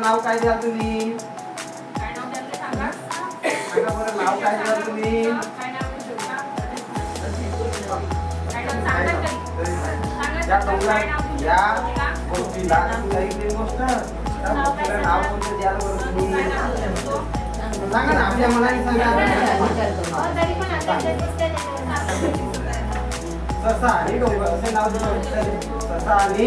नाव काय द्याल तुम्ही? नाव बरं काय द्याल तुम्ही? या नाव कौला? या? गोष्टीला गोष्ट कोणतं द्याल बरं तुम्ही? सांगा ना आपल्या मनाने सांगा. तरी पण आता ससा आणि डोंगर असे नाव शकता ससा आणि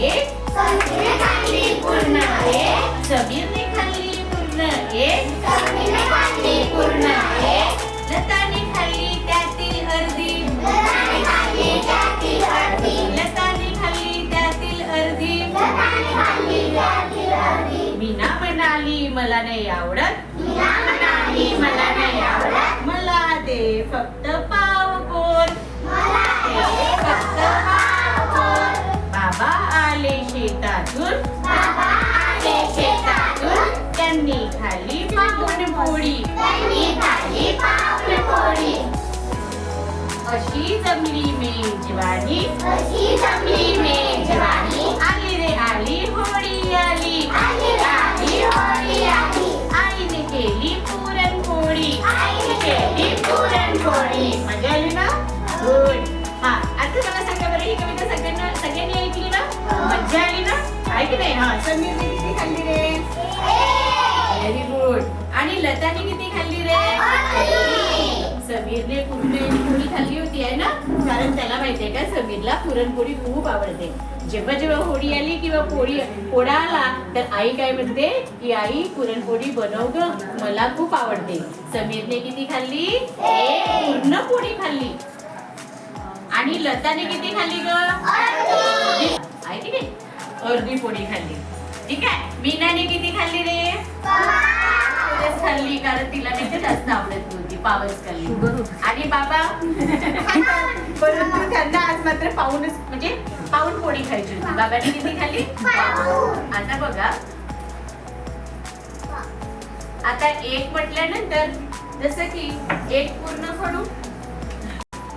एक समीरने खाल्ली पूर्ण एक लताने खाल्ली त्यातील अर्धी. लताने खाल्ली त्यातील अर्धी. मीना म्हणाली मला नाही आवडत. मला नाही आवडत. मला दे फक्त अशी जमली मेजवानी आली रे आली होळी आली. आईने केली पुरणपोळी. केली पुरणपोळी. मजा आली ना? गुड. हा आता मला सांगा बरं ही कविता सगळ्यांना सगळ्यांनी ऐकली ना? मजा आली ना? ऐक नाही? हा समीरने किती खाल्ली रे? व्हेरी गुड आणि लताने किती खाल्ली रे? समीरने पुरणपोळी खाल्ली होती आहे ना? कारण त्याला माहितीये का समीरला पुरणपोळी खूप आवडते. जेव्हा जेव्हा होळी आली किंवा पोळी पोळा आला तर आई काय म्हणते की आई पुरणपोळी बनव ग मला खूप आवडते. समीरने किती खाल्ली? पूर्ण पोळी खाल्ली. आणि लताने किती खाल्ली ग? आहे की नाही अर्धी पोळी खाल्ली. ठीक आहे. मीनाने किती खाल्ली रे? खाल्ली कारण तिला नाही जास्त आवडत दूध. पावच आणि बाबा परंतु त्यांना आज मात्र पाऊनच म्हणजे पाऊन पोळी खायची होती. बाबाने किती खाल्ली? पाऊण. आता बघा. आता एक म्हटल्यानंतर जसं की एक पूर्ण खडू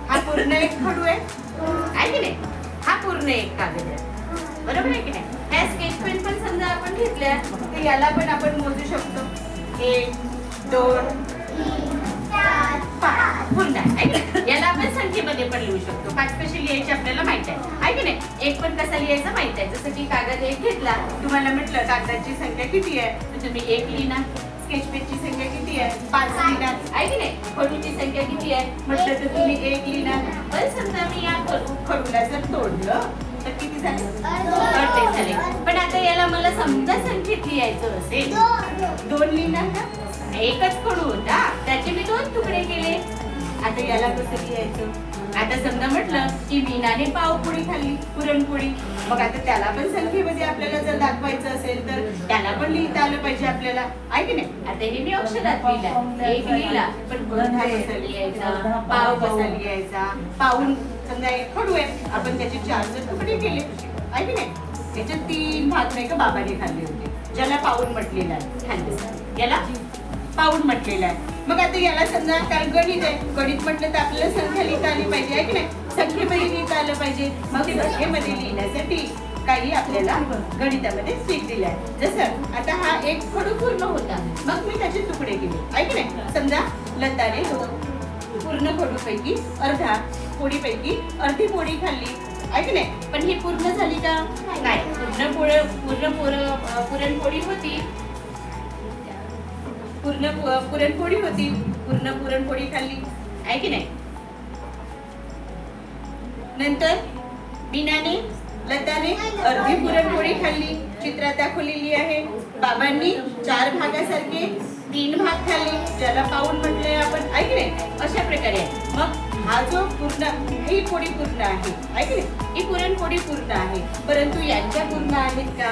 हा पूर्ण एक खडू आहे. आहे की नाही? हा पूर्ण एक कागद आहे. बरोबर आहे की नाही? ह्या स्केच पेन पण समजा आपण घेतल्या तर याला पण आपण मोजू शकतो. एक दोन पाच पुन्हा आहे की नाही? याला आपण संख्येमध्ये पण लिहू शकतो. पाच कशी लिहायचे आपल्याला माहीत आहे. आहे की नाही? एक पण कसा लिहायचा माहीत आहे. जसं की कागद एक घेतला तुम्हाला म्हटलं कागदाची संख्या किती आहे? तर तुम्ही एक लिहिणार स्केच पेनची संख्या किती आहे? पाच लिहिणार. आहे की नाही? खडूची संख्या किती आहे? म्हटलं तर तुम्ही एक लिहिणार. पण समजा मी या खडू खडूला जर तोडलं तर किती झाले अर्धे झाले पण आता याला मला समजा संख्येत लिहायचं असेल. दोन. लिहिणार का? एकच खडू होता? त्याचे मी दोन तुकडे केले. आता याला कसं लिहायचं? आता समजा म्हटलं की मीनाने पावपोळी खाल्ली पुरणपोळी. मग आता त्याला पण संख्येमध्ये आपल्याला जर दाखवायचं असेल तर त्याला पण लिहिता आलं पाहिजे आपल्याला. आहे की नाही? आता हे मी अक्षरात लिहिला. एक लिहिला पण कसा लिहायचा? पाव कसा लिहायचा? पाऊन समजा एक खडू आहे आपण त्याचे चार जर तुकडे केले. आहे की नाही? त्याचे तीन भाग नाही का? बाबाने खाल्ले होते. ज्याला पाऊन म्हटलेलं आहे. खाल्ले. याला पाऊन म्हटलेलं आहे. मग आता याला समजा काय गणित आहे. गणित म्हटलं तर आपल्याला संख्या लिहिता आली पाहिजे आहे की नाही? संख्येमध्ये लिहिता आलं पाहिजे. मग संख्येमध्ये लिहिण्यासाठी काही आपल्याला गणितामध्ये सीट दिलाय जसं आता हा एक खडू पूर्ण होता. मग मी त्याचे तुकडे केले आहे की नाही? समजा लताने पूर्ण खडूपैकी अर्धा पोळीपैकी अर्धी पोळी खाल्ली आहे की नाही? पण ही पूर्ण झाली का? नाही. पूर्ण पोळ पूर्ण पोळ पुरणपोळी होती. पूर्ण पुरणपोळी होती. पूर्ण पुरणपोळी खाल्ली. आहे की नाही? नंतर बिनाने लताने अर्धी पुरणपोळी खाल्ली. चित्रात दाखवलेली आहे. बाबांनी चार भागासारखे तीन भाग खाल्ले. ज्याला पाऊन म्हटले आपण. ऐक नाही? अशा प्रकारे. मग हा जो पूर्ण ही पोळी पूर्ण आहे. ऐकले नाही? ही पुरणपोळी पूर्ण आहे. परंतु यांच्या पूर्ण आहेत का?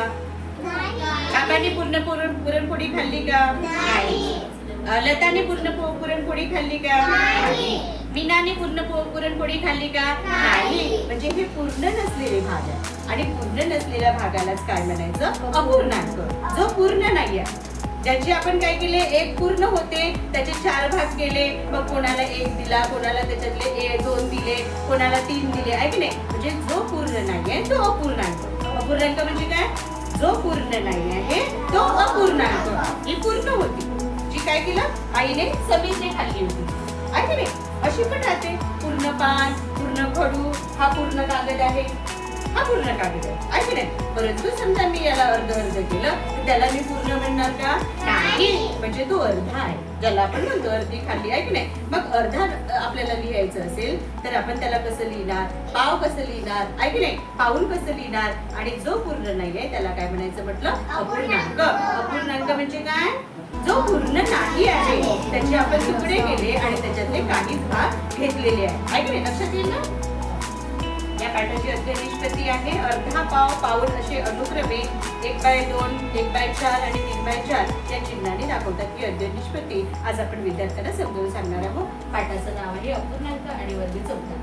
काकाने पूर्ण पुरण पुरणपोळी खाल्ली का? नाही. अ, लताने पूर्ण पुरणपोळी खाल्ली का? नाही. मीनाने पूर्ण पुरणपोळी खाल्ली का? नाही. म्हणजे हे पूर्ण नसलेले भाग आहे आणि पूर्ण नसलेल्या भागालाच काय म्हणायचं? अपूर्णांक. जो पूर्ण नाहीये ज्याचे आपण काय केले? एक पूर्ण होते त्याचे चार भाग केले. मग कोणाला एक दिला कोणाला त्याच्यातले दोन दिले कोणाला तीन दिले. आहे की नाही? म्हणजे जो पूर्ण नाहीये तो अपूर्णांक. अपूर्णांक म्हणजे काय? जो पूर्ण नाही आहे तो अपूर्णांक ही पूर्ण होती. जी काय केलं? आईने समीरने खाल्ली होती आहे अशी पण राहते. पूर्ण पान पूर्ण खडू हा पूर्ण कागद आहे. हा पूर्ण कागद आहे. आहे की नाही परंतु समजा मी याला अर्ध अर्ध केलं तर त्याला मी पूर्ण म्हणणार का? नाही. म्हणजे तो अर्धा आहे. ज्याला आपण म्हणतो अर्धी खाली. आहे की नाही मग अर्धा आपल्याला लिहायचं असेल तर आपण त्याला कसं लिहिणार? पाव कसं लिहिणार? आहे की नाही पाऊल कसं लिहिणार? आणि जो पूर्ण नाही आहे त्याला काय म्हणायचं म्हटलं? अपूर्णांक. अपूर्णांक म्हणजे काय? जो पूर्ण नाही आहे त्याचे आपण तुकडे केले आणि त्याच्यातले काही भाग घेतलेले आहे आहे की नाही लक्षात येईल ना? या पाठाची अध्य निष्पत्ती आहे. अर्धा पाव पाऊल असे अनुक्रमे एक बाय दोन एक बाय चार आणि तीन बाय चार या चिन्हाने दाखवतात ही अध्य निष्पत्ती आज आपण विद्यार्थ्यांना समजावून सांगणार आहोत. पाठाचं नाव आहे अपूर्णांक आणि वर्ग चौथा